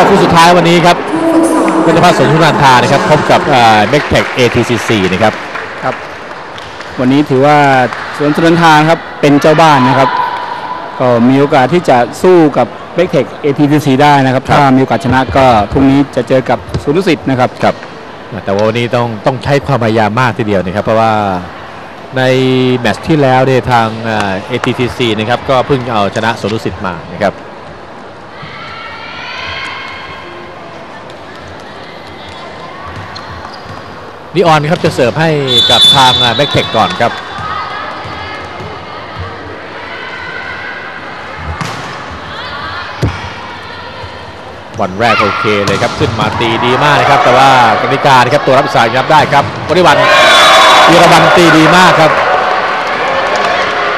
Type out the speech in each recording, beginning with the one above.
ก็คู่สุดท้ายวันนี้ครับเป็นภาพสนทุนันทานะครับพบกับเบคเทค ATCC นะครับครับ วันนี้ถือว่าสวนสุนันทางครับเป็นเจ้าบ้านนะครับ ก็มีโอกาสที่จะสู้กับเบกเทค ATTC ได้นะครับครับ ถ้ามีโอกาสชนะก็พรุ่งนี้จะเจอกับสุนุสิทธิ์นะครับครับ แต่ว่าวันนี้ต้องต้องใช้ความพยายามมากทีเดียวนะครับ เพราะว่าในแมตช์ที่แล้วเนี่ยทางเอ่อ ATTC นะครับก็เพิ่งเอาชนะสวนดุสิตมานะครับ นิออนครับจะเสิร์ฟให้กับทางแบ็กเทคก่อนครับบอลแรกโอเคเลยครับขึ้นมาตีดีมากนะครับ แต่ว่ากนิการครับตัวรับสายรับได้ครับวริวันวีรวันตีดีมากครับ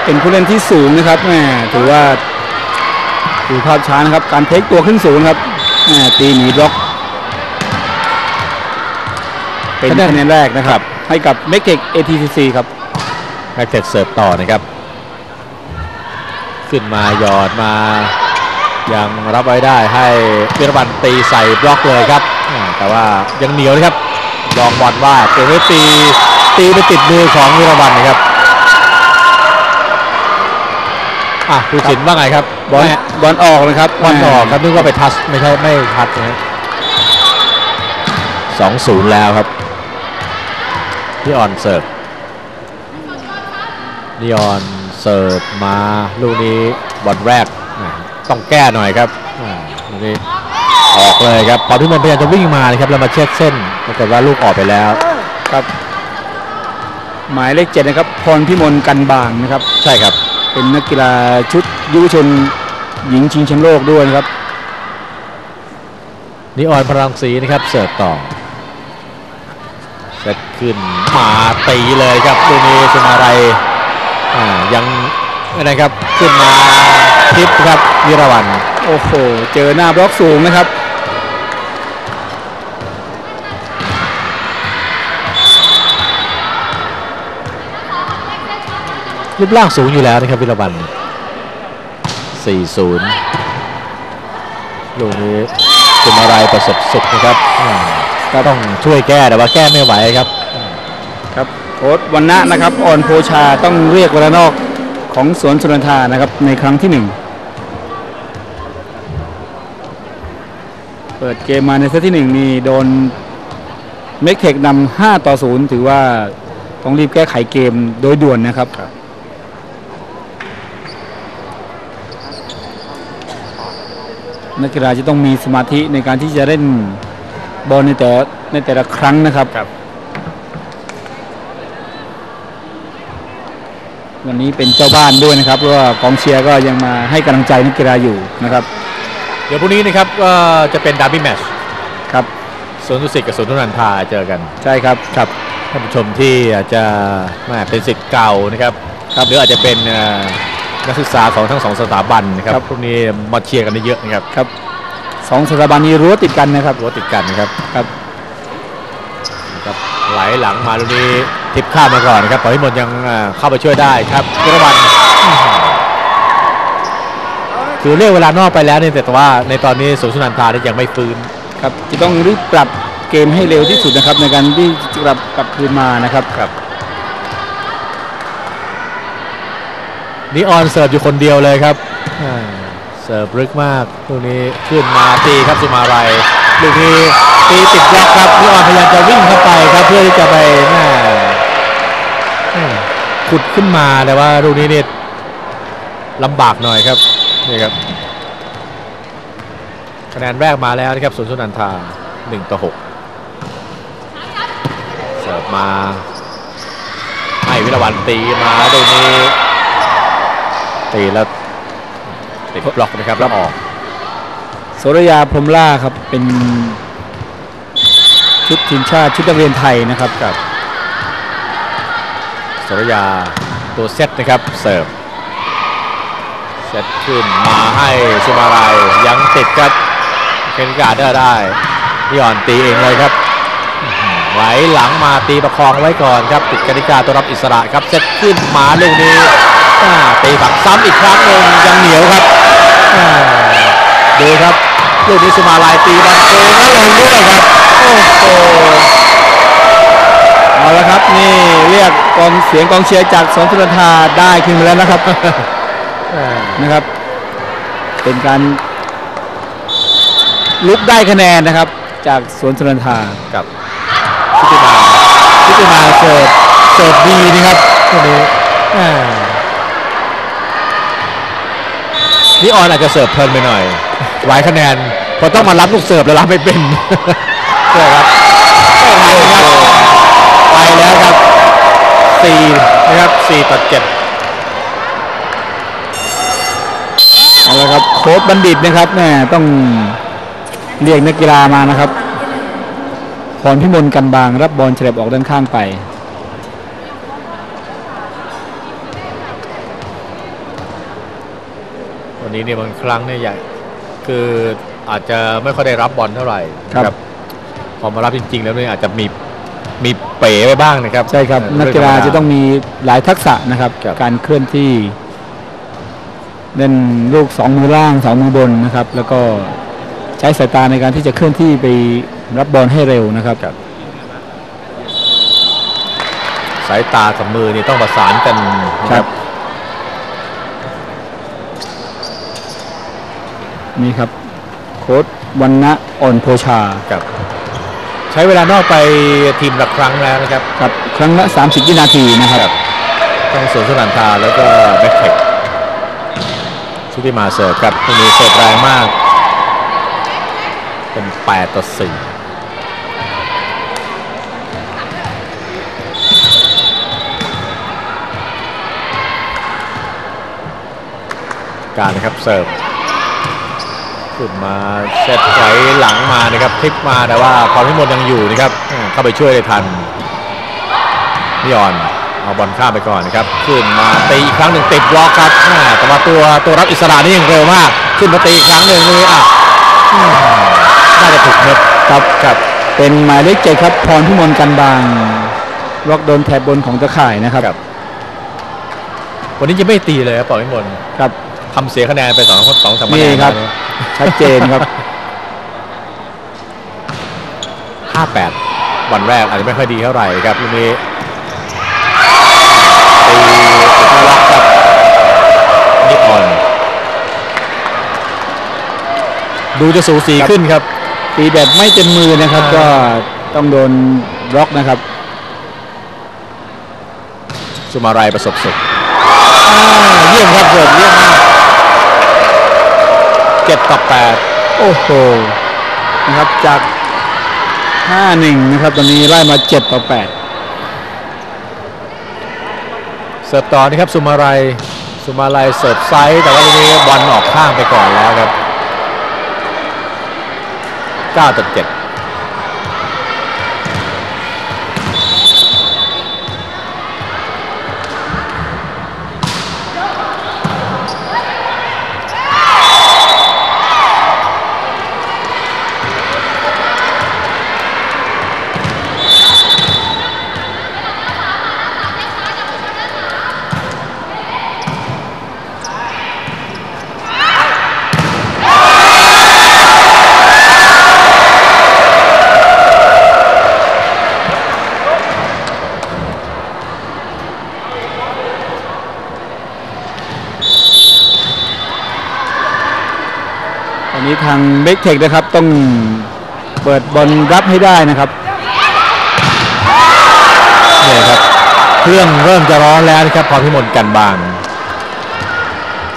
เป็นผู้เล่นที่สูงนะครับแหมถือว่าดูภาพช้านะครับการเทคตัวขึ้นสูงครับแหมตีหนีบล็อก เป็นคะแนนคะแนนแรกนะครับ ให้กับเบกเทค ATTC ครับแบ็กเทคเสิร์ฟต่อนะครับ ขึ้นมาหยอดมา ยังรับไว้ได้ให้วีรวันตีใส่บล็อกเลยครับอ่าแต่ว่ายังเหนียวนะครับลองบอลว่าเกมนี้ตี ตีไปติดมือของวีรวันนะครับอะผู้สินว่าไงครับบอลบอลออกนะครับบอลออกครับนึกว่าไปทัชไม่ใช่ไม่ทัชนะสองศูนย์แล้วครับ พี่ออนเสิร์ฟนีออนเสิร์ฟมาลูกนี้บอลแรกอะต้องแก้หน่อยครับอ่าลูกนี้ออกเลยครับพอพี่มนพยายามจะวิ่งมานะครับแล้วมาเช็ดเส้นปรากฏว่าลูกออกไปแล้วครับหมายเลขเจ็ดนะครับพรพิมลกันบางนะครับใช่ครับเป็นนักกีฬาชุดยุวชนหญิงชิงแชมป์โลกด้วยนะครับนิออนพลังศรีนะครับเสิร์ฟต่อเซตขึ้น มาตีเลยครับลูกนี้สุมาไรอ่ายังนะครับขึ้นมาทิปครับวิรวันโอ้โหเจอหน้าบล็อกสูงนะครับรูปร่างสูงอยู่แล้วนะครับวิรวัน 40 ลูกนี้สุมาไรประสบสุขนะครับอ่าก็ต้องช่วยแก้แต่ว่าแก้ไม่ไหวครับ ครับโค้ชวันนะนะครับอ่อนโพชาต้องเรียกวรนอกของสวนสุนันทานะครับในครั้งที่หนึ่งเปิดเกมมาในเซตที่หนึ่งนี่โดนเมกเทคนำ5ต่อ0ถือว่าต้องรีบแก้ไขเกมโดยด่วนนะครับนักกีฬาจะต้องมีสมาธิในการที่จะเล่นบอลในแต่ในแต่ละครั้งนะครับครับ วันนี้เป็นเจ้าบ้านด้วยนะครับเพราะว่ากองเชียร์ก็ยังมาให้กำลังใจนักกีฬาอยู่นะครับเดี๋ยวพรุ่งนี้นะครับก็จะเป็นดาร์บี้แมตช์ครับสวนดุสิตกับสวนทุนันทาเจอกันใช่ครับครับท่านผู้ชมที่อาจจะแม่เป็นสิทธิ์เก่านะครับหรืออาจจะเป็นเอ่อนักศึกษาของทั้งสองสถาบันนะครับครับพวกนี้มาเชียร์กันได้เยอะนะครับครับสองสถาบันนี้รั้วติดกันนะครับรั้วติดกันนะครับครับครับไหลหลังมาลูกนี้ ทิปข้ามมาก่อนนะครับปล่อยให้หมดยังเอ่อเข้าไปช่วยได้ครับวิรวันคือเรียกเวลานอกไปแล้วเนี่ยแต่ว่าในตอนนี้สวนสุนันทาเนี่ยยังไม่ฟื้นครับจะต้องรีบปรับเกมให้เร็วที่สุดนะครับ ในการที่จะกลับกลับคืนมานะครับครับนีออนเสิร์ฟอยู่คนเดียวเลยครับอ่าเสิร์ฟลึกมากลูกนี้ขึ้นมาตีครับสุมาลัยลูกนี้ตีติดบล็อกครับนีออนพยายามจะวิ่งเข้าไปครับเพื่อที่จะไปแม่แม่ ขุดขึ้นมาแต่ว่าลูกนี้เนี่ยลำบากหน่อยครับนี่ครับคะแนนแรกมาแล้วนะครับสวนสุนันทา1ต่อ6เสิร์ฟมาให้วิรวันตีมาตรงนี้ตีแล้วติดบล็อกนะครับแล้วออกโสรยาพรหมล่าครับเป็นชุดทีมชาติชุดนักเรียนไทยนะครับครับส รยาตัวเซตนะครับเสิร์ฟเซตขึ้นมาให้สุมาลัยยังติดครับเคนกาเดอร์ได้นี่อ่อนตีเองเลยครับอื้อหือไหลหลังมาตีประคองไว้ก่อนครับติดกติกาตัวรับอิสระครับเซตขึ้นมาลูกนี้ตีฝักซ้ำอีกครั้งหนึ่งยังเหนียวครับดูครับลูกนี้สุมาลายตีบอลโกงแล้วลงด้วยครับโอ้โห เอาละครับนี่เรียกกองเสียงกองเชียร์จากสวนสุนทราได้ขึ้นมาแล้วนะครับ นะครับ เป็นการลุกได้คะแนนนะครับ จากสวนสุนทรากับพิจิมาพิจิมาเสิร์ฟเสิร์ฟดีนะครับตัวนี้อ่านี่ออนอาจจะเสิร์ฟเพลินไปหน่อยหลายคะแนนเพอต้องมารับลูกเสิร์ฟแล้วรับไม่เป็นใช่ครับ 4นะครับ4ต่อ7เอาละครับโค้ชบัณฑิตนะครับแน่ต้องเรียกนักกีฬามานะครับพรพิมลกันบางรับบอลเฉลบออกด้านข้างไป วันนี้เนี่ยบางครั้งเนี่ยใหญ่คืออาจจะไม่ค่อยได้รับบอลเท่าไหร่ครับ พอมารับจริง ๆ แล้วเนี่ยอาจจะมี มีเป๋ไปบ้างนะครับใช่ครับเออนักกีฬาเรื่ธรรมดจะต้องมีหลายทักษะนะครับครับ การเคลื่อนที่ เล่นลูกสองมือล่างสองมือบนนะครับ แล้วก็ใช้สายตาในการที่จะเคลื่อนที่ไปรับบอลให้เร็วนะครับสายตากับมือนี่ต้องประสานกันนะครับนี่ครับ โค้ดวันณะอ่อนโพชาครับ ใช้เวลานอกไปทีมละครั้งแล้วนะครับครับครั้งละ 30 วินาทีนะครับทั้งสวนสุนันทาแล้วก็แบ็คเทคชุติมาเสิร์ฟครับตรงนี้เสิร์ฟแรงมาก เป็น 8 ต่อ 4การนะครับเสิร์ฟ ขึ้นมาเซตไหลหลังมานะครับพลิกมาแต่ว่าพรพิมลยังอยู่นะครับอ่าเข้าไปช่วยได้ทันนิออนเอาบอลข้ามไปก่อนนะครับขึ้นมาตีอีกครั้งหนึ่งติดบล็อกครับอ่าแต่ว่าตัวตัวรับอิสระนี่ยังเร็วมาก ขึ้นมาตีอีกครั้งหนึ่งนี่อะอืมน่าจะถูกเน็ตครับครับ เป็นหมายเลขเจ็ดครับพรพิมลกันบางล็อกโดนแถบบนของตะข่ายนะครับครับวันนี้จะไม่ตีเลยครับปอพิมลครับ ทำเสียคะแนนไปสองสองสามคะแนนี่นครับแล้วนะชัดเจนครับ58วันแรกอาจจะไม่ค่อยดีเท่าไหร่ครับลูกนี้ตีติดบล็อกครับนิออน ดูจะสูสีครับขึ้นครับ ตีแบบไม่เต็มมือนะครับอ่าก็ต้องโดนบล็อกนะครับ สุมารายประสบสุขอ่าเยี่ยมครับเกิดเยี่ยมมาก เจ็ดต่อแปดโอ้โหนะครับจาก 5-1 นะครับ ตอนนี้ไล่มา 7 ต่อ 8 เสิร์ฟต่อนะครับ สุมาลัยสุมาลัยเสิร์ฟไซส์แต่ว่าลูกนี้บอลออกข้างไปก่อนแล้วครับ 9 ต่อ 7างเบคเทคนะครับต้องเปิดบอลรับให้ได้นะครับนี่ครับเครื่องเริ่มจะร้อนแล้วนะครับพอพิมลกันบาง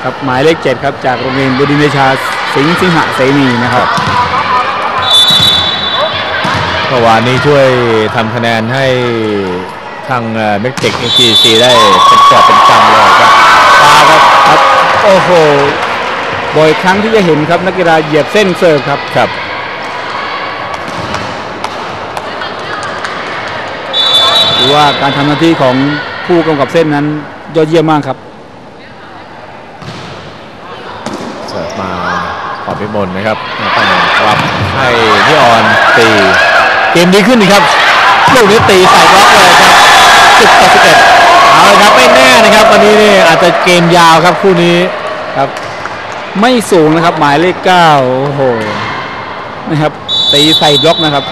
ครับหมายเลข7ครับจากโรงเรียนบุดินทร์เดชาสิงห์สิงหะเสนีนะครับเมื่อวานนี้ช่วยทำคะแนนให้ทางเมกเทคเอ็ีซีได้เป็นกอบเป็นกำเลยครับฟาวครับครับโอ้โห บ่อยครั้งที่จะเห็นครับนักกีฬาเหยียบเส้นเสิร์ฟครับครับหรือว่าการทำหน้าที่ของผู้กำกับเส้นนั้นยอดเยี่ยมมากครับเสิร์ฟมาพอพิมลนะครับต้องรับให้พี่ออนตีเกมดีขึ้นนี่ครับลูกนี้ตีใส่บล็อกเลยครับ10ต่อ11เอาเลยครับไม่แน่นะครับ วันนี้นี่อาจจะเกมยาวครับคู่นี้ครับ ไม่สูงนะครับ หมายเลข9โอ้โหนะครับตีใส่บล็อกนะครับ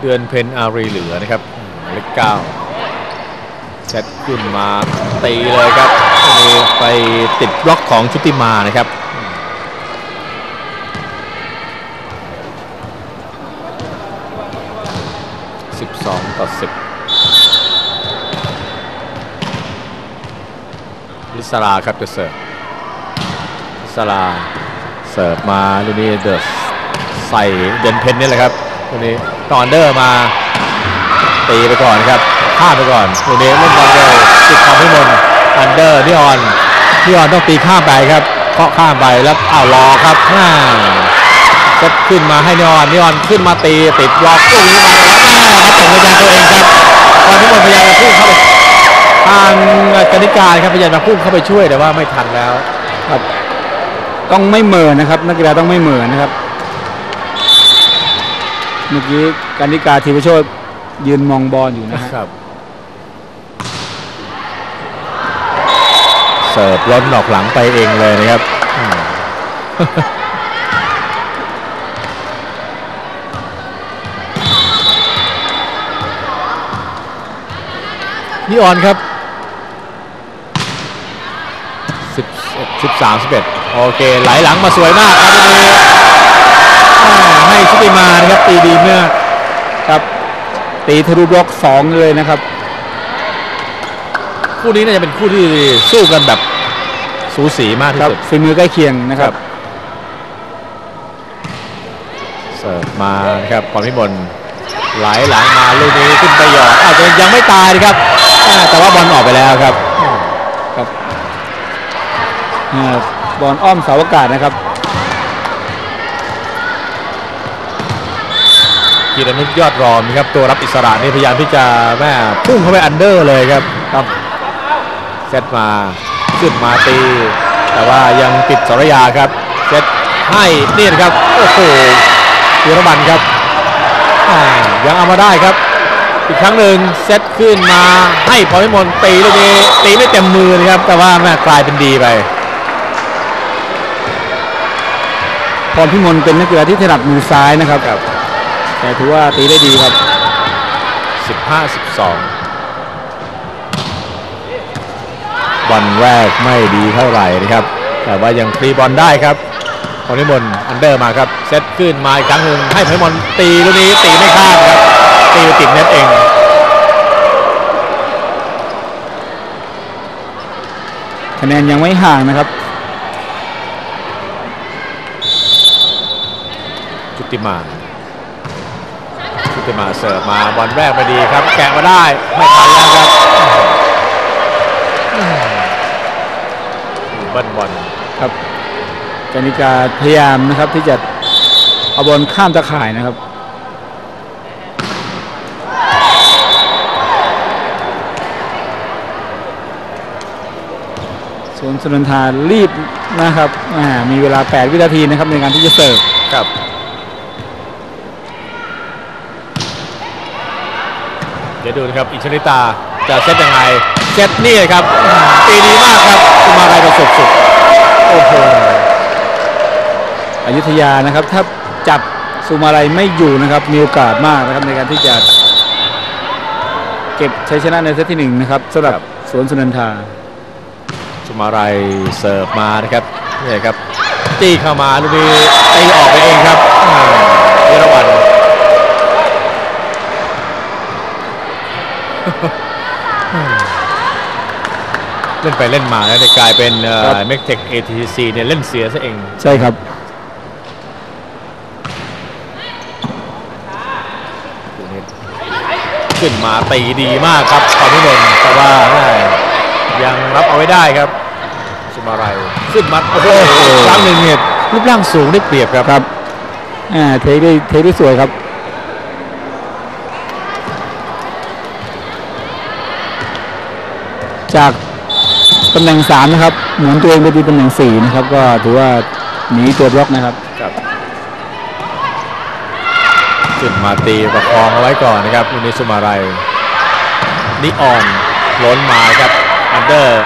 เดือนเพนอารีเหลือนะครับเลขเก้าเซตขึ้นมาตีเลยครับไปติดบล็อกของชุติมานะครับ12 ต่อ 10 ลิสลาครับจะเสิร์ฟลิสลาเสิร์ฟมาลูกนี้เดอใส่เดนเพนนี่แหละครับลูกนี้ตอนเดอร์มาตีไปก่อนครับข้ามไปก่อนลูกนี้เล่นบอลเร็วติดความพิมลอันเดอร์นิออนนิออนต้องตีข้ามไปครับเคาะข้ามไปแล้วอ้าวรอครับอ่าเซตขึ้นมาให้นิออนนิออนขึ้นมาตีติดบล็อกลูกนี้มาแล้วแม่ครับส่งพยานตัวเองครับตอนที่บอลพยายามจะพุ่งเข้าไปางกนิการครับพยายามจะพุ่งเข้าไปช่วยแต่ว่าไม่ทันแล้วครับต้องไม่เหม่อนะครับ นักกีฬาต้องไม่เหม่อนะครับ เมื่อกี้การนิกาธีรโชตยืนมองบอลอยู่นะฮะครับ เสิร์ฟล้นออกหลังไปเองเลยนะครับอืมนี่ออนครับ10 13 11โอเคไหลหลังมาสวยมากครับตรงนี้อ่าให้ชุติมานะครับตีดีมากครับตีทะลุบล็อกสองเลยนะครับ คู่นี้น่าจะเป็นคู่ที่สู้กันแบบสูสีมากที่ครับสุดฝีมือใกล้เคียงนะครับเสิร์ฟมานะครับพรพิมลไหลหลังมาลูกนี้ขึ้นไปหยอดอ้าวแต่ยังไม่ตายนะครับอ่าแต่ว่าบอลออกไปแล้วครับอ่า บอลอ้อมเสาอากาศนะครับกีรนุชยอดรอมครับตัวรับอิสระนี่พยายามที่จะแม่พุ่งเข้าไปอันเดอร์เลยครับครับเซตมาขึ้นมาตี แต่ว่ายังติดสรยาครับเซตให้นี่นะครับโอ้โหธีรบันครับอ่ายังเอามาได้ครับ อีกครั้งหนึ่งเซตขึ้นมาให้พรพิมลตีลูกนี้ตีไม่เต็มมือนะครับ แต่ว่าแม่กลายเป็นดีไป พรพิมลเป็นนักกีฬาที่ถนัดมือซ้ายนะครับครับ แต่ถือว่าตีได้ดีครับ 15 12 บอลแรกไม่ดีเท่าไหร่นะครับ แต่ว่ายังฟรีบอลได้ครับพรพิมลอันเดอร์มาครับ เซตขึ้นมาอีกครั้งหนึ่งให้พรพิมลตีลูกนี้ตีไม่ข้ามครับ ตีไปติดเน็ตเองคะแนนยังไม่ห่างนะครับ จุติมาจุติมาเสิร์ฟมาบอลแรกไม่ดีครับ แกะมาได้ไม่ทันแล้วครับอืมเบิ้ลบอลครับกานิกาพยายามนะครับที่จะเอาบอลข้ามตะข่ายนะครับสวนสุนันทารีบนะครับอ่ามีเวลา 8 วินาทีนะครับในการที่จะเสิร์ฟครับ เดี๋ ยวดูนะครับอิชนิตาจะเซตยังไงเซตนี่เลยครับตีดีมากครับคุมาไรประสบสุดโอ้โหอยุธยานะครับถ้าจับสุมาลัยไม่อยู่นะครับมีโอกาสมากนะครับในการที่จะเก็บชัยชนะในเซตที่หนึ่งนะครับสำหรับครับสวนสุนันทาสุมาไรเสิร์ฟมานะครับนี่ครับตีเข้ามาลูกนี้ตีออกไปเองครับอ่าเยอรมัน เล่นไปเล่นมาแล้วเนี่ยกลายเป็นครับเมกเทค ATC เนี่ยเล่นเสียซะเอง ใช่ครับขึ้นมาตีดีมากครับตอนนี้นนท์แต่ว่าแม่ยังรับเอาไว้ได้ครับสุมาไรขึ้นมาโอ้โหครั้งหนึ่งเนี่ยรูปร่างสูงได้เปรียบครับครับอ่าเทคได้เทคได้สวยครับ จากตำแหน่งสามนะครับเหมือนตัวเองไปดีตำแหน่งสี่นะครับ ก็ถือว่าหนีตัวบล็อกนะครับ ครับขึ้นมาตีประคองเอาไว้ก่อนนะครับลูกนี้สุมาไรนิออนล้นมาครับอันเดอร์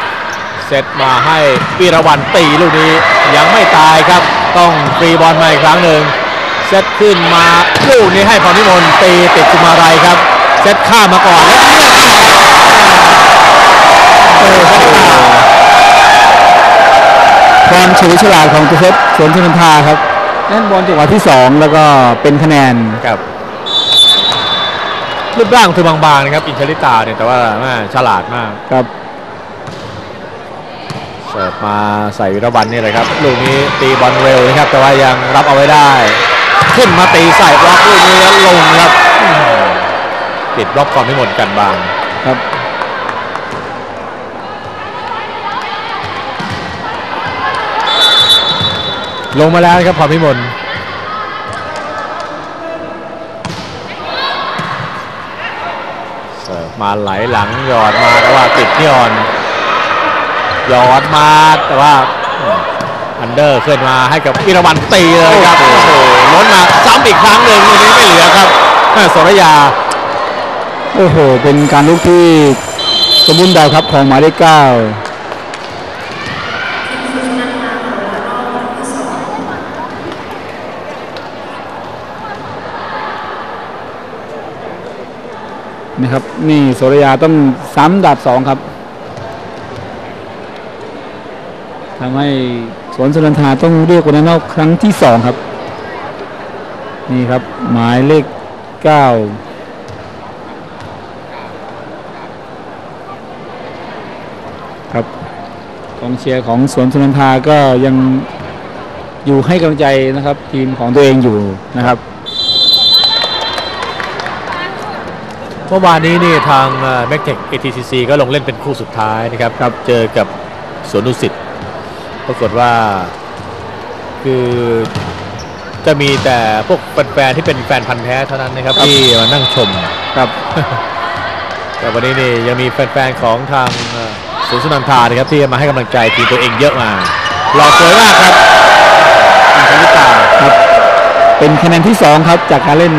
เซตมาให้วีรวันตีลูกนี้ยังไม่ตายครับ ต้องฟรีบอลมาอีกครั้งหนึ่งเซตขึ้นมาลูกนี้ให้พรพิมลตีติดสุมารัยครับ เซตข้ามมาก่อนแล้ว เลือกโอ้โหความเฉลียวฉลาดของตัวเซตสวนชนันทาครับเล่นบอลจังหวะที่สองแล้วก็เป็นคะแนนครับรูปร่างคือบางๆนะครับอินเทลิตาเนี่ยแต่ว่าแม่ฉลาดมากครับเสิร์ฟมาใส่วิรวันนี่เลยครับลูกนี้ตีบอลเร็วนะครับ แต่ว่ายังรับเอาไว้ได้ ขึ้นมาตีใส่บล็อกลูกนี้แล้วลงครับอืมติดบล็อกความไม่หมดกันบางครับ ลงมาแล้วนะครับพรพิมลเสิร์ฟมาไหลหลังหยอดมาแต่ว่าติดนี่ออนหยอดมาแต่ว่าอันเดอร์ขึ้นมาให้กับวิรวันตีเลยครับโอ้โหล้นมาซ้ำอีกครั้งหนึ่งลูกนี้ไม่เหลือครับแม่สรยาโอ้โห เป็นการลุกที่สมบูรณ์แบบครับของหมายเลขเก้า นะครับ นี่โสรยาต้องซ้ำดับสองครับทำให้สวนสุนันทาต้องเรียกวันนอกครั้งที่สองครับ นี่ครับ หมายเลขเก้าครับกองเชียร์ของสวนสุนันทาก็ยังอยู่ให้กำลังใจนะครับ ทีมของตัวเองอยู่นะครับ เมื่อวานนี้นี่ทางแม็กเทค ATCC ก็ลงเล่นเป็นคู่สุดท้ายนะครับครับเจอกับสวนดุสิตปรากฏว่า คือจะมีแต่พวกแฟนๆที่เป็นแฟนพันธ์แท้เท่านั้นนะครับครับที่มานั่งชมครับ แต่วันนี้นี่ยังมีแฟนๆของทางเอ่อสวนสุนันทานะครับที่มาให้กำลังใจทีมตัวเองเยอะมาหล่อสวยมากครับอินทลิตาครับ เป็นคะแนนที่สองครับ จากการเล่น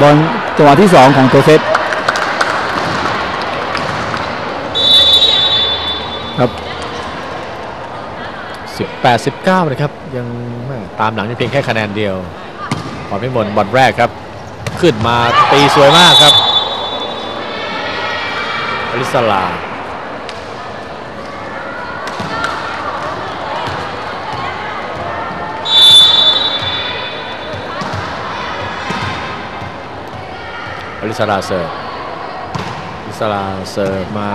บอลจังหวะที่สองของตัวเซตครับ 18 19 นะครับ ยังแม่ตามหลังเพียงแค่คะแนนเดียวพรพิมลบอลแรกครับ ขึ้นมาตีสวยมากครับอลิสลาอลิสลาเสิร์ฟอลิสลาเสิร์ฟมา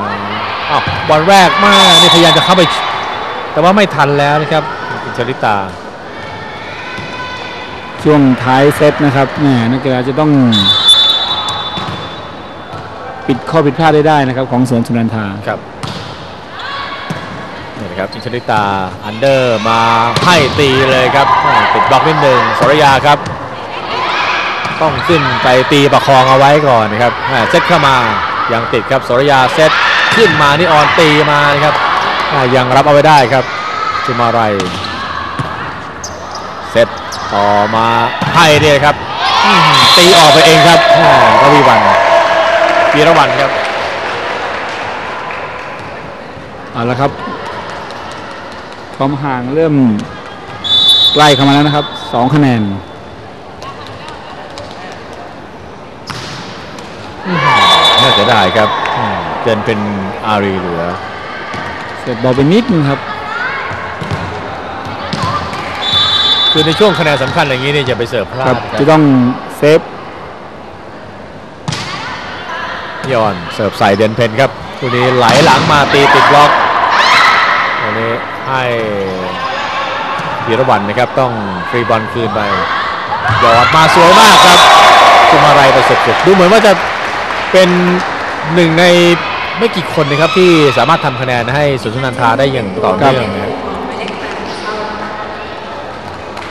อ้าวบอลแรกมานี่พยายามจะเข้าไป แต่ว่าไม่ทันแล้วนะครับอินเทลิตา ช่วงท้ายเซตนะครับแหมนักกีฬาจะต้อง ปิดข้อผิดพลาดได้ได้นะครับ ของสวนสุนันทาครับนี่นะครับอินเทลิตาอันเดอร์มาให้ตีเลยครับอ่าติดบล็อกนิดหนึ่งสรยาครับ ต้องขึ้นไปตีประคองเอาไว้ก่อนนะครับอ่าเซตเข้ามายังติดครับสรยาเซตขึ้นมานี่ออนตีมานะครับอ่า ยังรับเอาไว้ได้ครับจุมาไรเซตต่อมาให้เนี่ยครับอื้อหือตีออกไปเองครับอ่ากวีวันวีรวันครับเอาละครับความห่างเริ่มใกล้เข้ามาแล้วนะครับสองคะแนนน่าจะได้ครับอืมเกินเป็นอารีเหลือ เสร็จบอลไปนิดนึงครับ คือในช่วงคะแนนสำคัญอย่างนี้เนี่ยอย่าไปเสิร์ฟพลาครัดบคจะรับต้องเซฟยอนเสิร์ฟใส่เดนเพนครับตัวนี้ไหลหลังมาตีติดบล็อกตัวนี้ให้ธีรวันนะครับต้องฟรีบอลคืนไปหยอดมาสวยมากครับคุมาไรไปสุดๆดูเหมือนว่าจะเป็นหนึ่งใน ไม่กี่คนนะครับที่สามารถทำคะแนนให้สุนทรนันทาได้อย่างต่อเนื่องนะครับ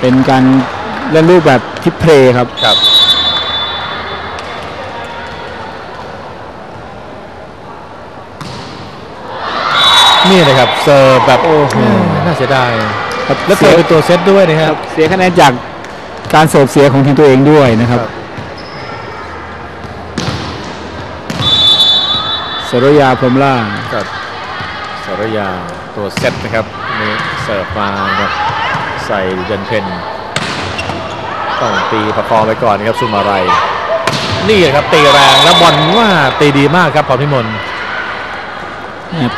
เป็นการเล่นรูปแบบทิปเพลย์ครับ ครับ นี่นะครับเสิร์ฟแบบโอ้โหน่าเสียดายครับแล้วเสิร์ฟเป็นตัวเซตด้วยนะครับ เสียคะแนนจากการเสิร์ฟเสียของทีมตัวเองด้วยนะครับ ครับ สรยาพรหมล่ากับสรยาตัวเซตนะครับนี่เสิร์ฟมาครับใส่เยันเพนต้องตีประคองไปก่อนนะครับสุมาไรนี่ครับตีแรงแล้วบอลว่าตีดีมากครับพรพิมล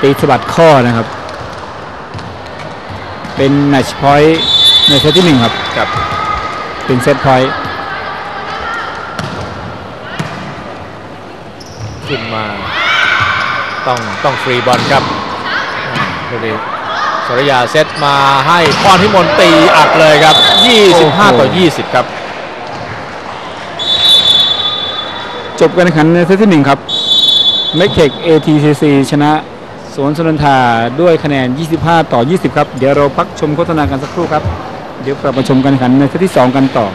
ตีสะบัดข้อนะครับ เป็นแมตช์พอยต์ในเซตที่หนึ่งครับครับเป็นเซตพอยต์ขึ้นมา ต้องต้องฟรีบอลครับดูดิสรยาเซตมาให้พรพิมลตีอัดเลยครับ 25 ต่อ 20 ครับ จบการแข่งขันในเซตที่หนึ่งครับเมกเทค ATCC ชนะสวนสุนันทาด้วยคะแนน 25 ต่อ 20 ครับ เดี๋ยวเราพักชมโฆษณากันสักครู่ครับ เดี๋ยวกลับมาชมการแข่งขันในเซตที่ 2 กันต่อ